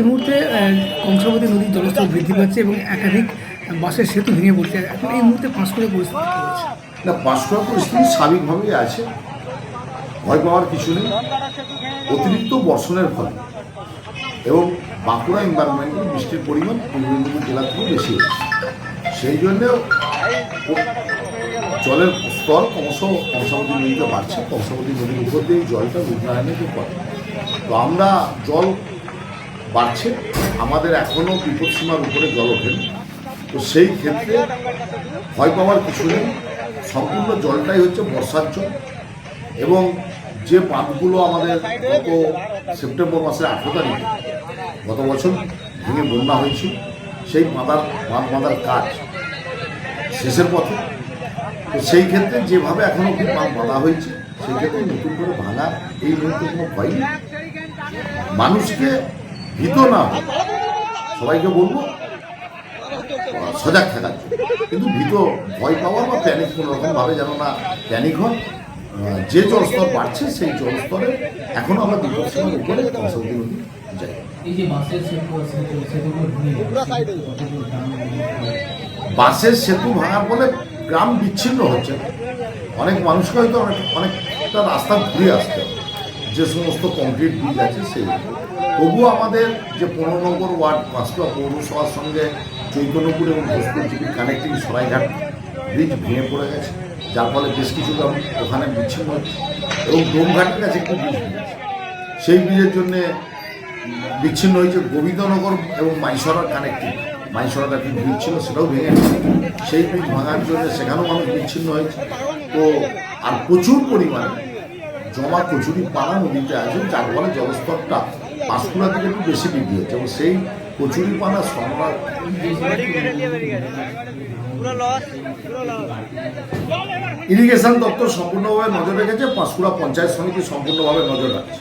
এই মুহূর্তে কংসাবতী নদীর জলস্তর বৃদ্ধি পাচ্ছে এবং একাধিক বাসের সেতু ভেঙে পড়ছে। এখন এই মুহূর্তে পাঁচ করে পরিস্থিতি না পাঁচশো পরিস্থিতি স্বাভাবিকভাবেই আছে। ভয় পাওয়ার কিছু নেই। অতিরিক্ত বর্ষণের ফলে এবং বাঁকুড়া এনভায়রনমেন্টে বৃষ্টির পরিমাণ পূর্ব মেদিনীপুর জেলা থেকেও বেশি সেই জন্য জলের স্তর ক্রমশ কংসাবতী নদীতে বাড়ছে। কংসাবতী নদীর উপর দিয়ে জলটা রূপনারায়ণের পড়ে তো আমরা জল বাড়ছে। আমাদের এখনও বিপদসীমার উপরে জল ওঠেনি তো সেই ক্ষেত্রে ভয় পাওয়ার কিছু নেই। সম্পূর্ণ জলটাই হচ্ছে বর্ষার জল। এবং যে বাঁধগুলো আমাদের গত সেপ্টেম্বর মাসের আঠেরো তারিখে, গত বছর ভেঙে বন্যা হয়েছিল, সেই বাঁধার বাঁধ বাঁধার কাজ শেষের পথে। তো সেই ক্ষেত্রে যেভাবে এখনও কি বাঁধ বাঁধা হয়েছে, সেই ক্ষেত্রে নতুন করে ভাঙা এই মুহূর্তে কোনো ভয় নেই। মানুষকে ভীত না হয় সবাইকে বলব সজাগ থাকার জন্য। কিন্তু ভীত ভয় পাওয়া বা প্যানিক কোনো রকমভাবে যেন না প্যানিক হয় যে জলস্তর বাড়ছে সেই জলস্তরে এখনও আমরা বিপদসীমার উপরে কংসাবতী নদী যাই বাসের সেতু ভাঙার ফলে গ্রাম বিচ্ছিন্ন হচ্ছে। অনেক মানুষকে হয়তো অনেক অনেকটা রাস্তা ঘুরে আসতে যে সমস্ত কংক্রিট ব্রিজ আছে সেই। তবুও আমাদের যে পনেরো নম্বর ওয়ার্ড পাঁচটা পৌরসভার সঙ্গে চৈতন্যপুর এবং ভোজপুর জিপির কানেক্টিং সরাইঘাট ব্রিজ ভেঙে পড়ে গেছে। যার ফলে বেশ কিছু গ্রাম ওখানে বিচ্ছিন্ন হচ্ছে এবং ডোমঘাটের কাছে একটি ব্রিজ ভেঙেছে সেই ব্রিজের জন্যে বিচ্ছিন্ন হয়েছে গোবিন্দনগর এবং মাইসরার কানেক্টিং মাইসরার একটি ব্রিজ ছিল সেটাও ভেঙে গেছে। সেই ব্রিজ ভাঙার জন্য সেখানেও মানুষ বিচ্ছিন্ন হয়েছে। তো, আর প্রচুর পরিমাণে জমা কচুরি পানা নদীতে আছে, যার ফলে জলস্তরটা পাঁশকুড়া থেকে একটু বেশি বিক্রি হচ্ছে। এবং সেই কচুরি পানা ইরিগেশন দপ্তর সম্পূর্ণভাবে নজর রেখেছে পাঁশকুড়া পঞ্চায়েত সমিতি সম্পূর্ণভাবে নজর রাখছে।